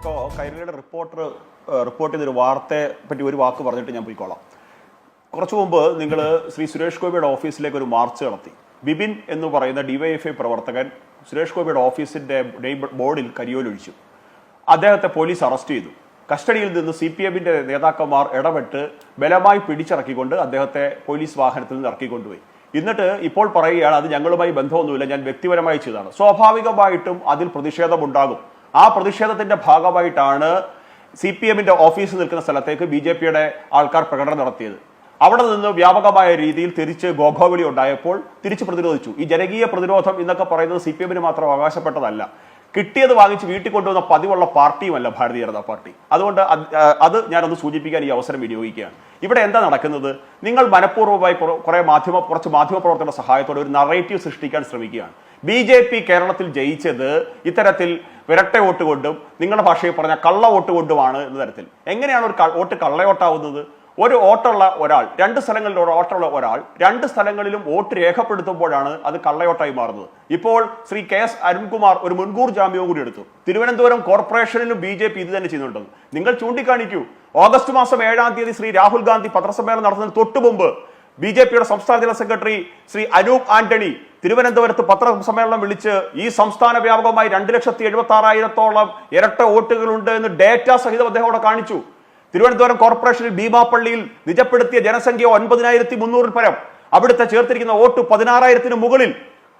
ഇപ്പോൾ കൈരളിയുടെ reporter report ചെയ്തൊരു വാർത്തയെ പറ്റി ഒരു വാക്ക് പറഞ്ഞിട്ട് ഞാൻ പോയിക്കോളാം. കുറച്ചു മുമ്പ് നിങ്ങൾ ശ്രീ സുരേഷ് ഗോപിയുടെ ഓഫീസിലേക്ക് ഒരു മാർച്ച് നടത്തി. ബിബിൻ എന്ന് പറയുന്ന ഡിവൈഎഫ്ഐ പ്രവർത്തകൻ സുരേഷ് ഗോപിയുടെ ഓഫീസിന്റെ ബോർഡിൽ കരിയോലൊഴിച്ചു അദ്ദേഹത്തെ പോലീസ് അറസ്റ്റ് ചെയ്തു. കസ്റ്റഡിയിൽ നിന്ന് സി പി എമ്മിന്റെ നേതാക്കന്മാർ ഇടപെട്ട് ബലമായി പിടിച്ചിറക്കിക്കൊണ്ട് അദ്ദേഹത്തെ പോലീസ് വാഹനത്തിൽ നിന്ന് ഇറക്കിക്കൊണ്ടുപോയി. എന്നിട്ട് ഇപ്പോൾ പറയുകയാണ് അത് ഞങ്ങളുമായി ബന്ധമൊന്നുമില്ല ഞാൻ വ്യക്തിപരമായി ചെയ്തതാണ്. സ്വാഭാവികമായിട്ടും അതിൽ പ്രതിഷേധമുണ്ടാകും. ആ പ്രതിഷേധത്തിന്റെ ഭാഗമായിട്ടാണ് സി പി എമ്മിന്റെ ഓഫീസ് നിൽക്കുന്ന സ്ഥലത്തേക്ക് ബി ജെ പിയുടെ ആൾക്കാർ പ്രകടനം നടത്തിയത്. അവിടെ നിന്ന് വ്യാപകമായ രീതിയിൽ തിരിച്ച് ഗോഘോവിളി ഉണ്ടായപ്പോൾ തിരിച്ച് പ്രതിരോധിച്ചു. ഈ ജനകീയ പ്രതിരോധം എന്നൊക്കെ പറയുന്നത് സി പി എമ്മിന് മാത്രം അവകാശപ്പെട്ടതല്ല. കിട്ടിയത് വാങ്ങിച്ച് വീട്ടിൽ കൊണ്ടുവന്ന പതിവുള്ള പാർട്ടിയുമല്ല ഭാരതീയ ജനതാ പാർട്ടി. അതുകൊണ്ട് അത് ഞാനൊന്ന് സൂചിപ്പിക്കാൻ ഈ അവസരം വിനിയോഗിക്കുകയാണ്. ഇവിടെ എന്താ നടക്കുന്നത്? നിങ്ങൾ മനഃപൂർവമായി കുറേ മാധ്യമ കുറച്ച് മാധ്യമ പ്രവർത്തകരുടെ സഹായത്തോടെ ഒരു നറേറ്റീവ് സൃഷ്ടിക്കാൻ ശ്രമിക്കുകയാണ്. ബി കേരളത്തിൽ ജയിച്ചത് ഇത്തരത്തിൽ വിരട്ട വോട്ട് കൊണ്ടും നിങ്ങളുടെ ഭാഷയിൽ പറഞ്ഞ കള്ള വോട്ട് കൊണ്ടുമാണ് എന്ന തരത്തിൽ. എങ്ങനെയാണ് ഒരു വോട്ട് കള്ളയോട്ടാവുന്നത്? ഒരു വോട്ടുള്ള ഒരാൾ രണ്ട് സ്ഥലങ്ങളിൽ വോട്ടുള്ള ഒരാൾ രണ്ട് സ്ഥലങ്ങളിലും വോട്ട് രേഖപ്പെടുത്തുമ്പോഴാണ് അത് കള്ളയോട്ടായി മാറുന്നത്. ഇപ്പോൾ ശ്രീ കെ എസ് അരുൺകുമാർ ഒരു മുൻകൂർ ജാമ്യവും കൂടി എടുത്തു. തിരുവനന്തപുരം കോർപ്പറേഷനിലും ബി ജെ പി ഇത് തന്നെ ചെയ്യുന്നുണ്ട്. നിങ്ങൾ ചൂണ്ടിക്കാണിക്കൂ. ഓഗസ്റ്റ് മാസം ഏഴാം തീയതി ശ്രീ രാഹുൽ ഗാന്ധി പത്രസമ്മേളനം നടത്തുന്നതിന് തൊട്ടു മുമ്പ് ബി ജെ പിയുടെ സംസ്ഥാന ജനറൽ സെക്രട്ടറി ശ്രീ അനൂപ് ആന്റണി തിരുവനന്തപുരത്ത് പത്രസമ്മേളനം വിളിച്ച് ഈ സംസ്ഥാന വ്യാപകമായി രണ്ട് ലക്ഷത്തി എഴുപത്തി ആറായിരത്തോളം ഇരട്ട വോട്ടുകളുണ്ട് എന്ന് ഡേറ്റ സഹിതം അദ്ദേഹം അവിടെ കാണിച്ചു. തിരുവനന്തപുരം കോർപ്പറേഷനിൽ ഭീമാപ്പള്ളിയിൽ നിജപ്പെടുത്തിയ ജനസംഖ്യ ഒൻപതിനായിരത്തി മുന്നൂറിൽ പരം അവിടുത്തെ ചേർത്തിരിക്കുന്ന വോട്ട് പതിനാറായിരത്തിന് മുകളിൽ.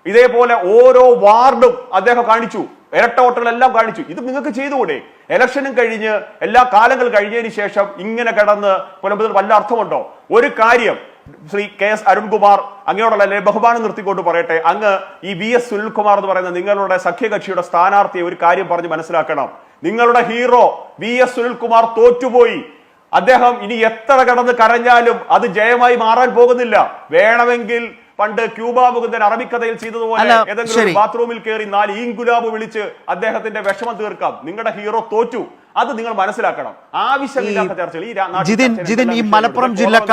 ഇതേപോലെ ഓരോ വാർഡും അദ്ദേഹം കാണിച്ചു. ഇരട്ട വോട്ടുകളെല്ലാം കാണിച്ചു. ഇത് നിങ്ങൾക്ക് ചെയ്തുകൂടെ? ഇലക്ഷനും കഴിഞ്ഞ് എല്ലാ കാലങ്ങൾ കഴിഞ്ഞതിന് ശേഷം ഇങ്ങനെ കിടന്ന് പുലമ്പതിൽ വല്ല അർത്ഥമുണ്ടോ? ഒരു കാര്യം ശ്രീ കെ എസ് അരുൺകുമാർ അങ്ങയോടുള്ള ബഹുമാനം നിർത്തിക്കൊണ്ട് പറയട്ടെ. അങ്ങ് ഈ വി എസ് സുനിൽകുമാർ എന്ന് പറയുന്ന നിങ്ങളുടെ സഖ്യകക്ഷിയുടെ സ്ഥാനാർത്ഥിയെ ഒരു കാര്യം പറഞ്ഞ് മനസ്സിലാക്കണം. നിങ്ങളുടെ ഹീറോ വി എസ് സുനിൽകുമാർ തോറ്റുപോയി. അദ്ദേഹം ഇനി എത്ര കടന്ന് കരഞ്ഞാലും അത് ജയമായി മാറാൻ പോകുന്നില്ല. വേണമെങ്കിൽ പണ്ട് ക്യൂബ മുകുന്ദൻ അറബിക്കഥയിൽ ചെയ്തതുപോലെ ഏതെങ്കിലും ബാത്റൂമിൽ കയറി നാല് ഈങ്കുലാബ് വിളിച്ച് അദ്ദേഹത്തിന്റെ വിഷമം തീർക്കാം. നിങ്ങളുടെ ഹീറോ തോറ്റു. അത് നിങ്ങൾ മനസ്സിലാക്കണം. ആവശ്യമില്ലാത്ത ചർച്ചകൾ ഈ ജിതിൻ ജിതിൻ ഈ മലപ്പുറം. ജില്ലക്കാർ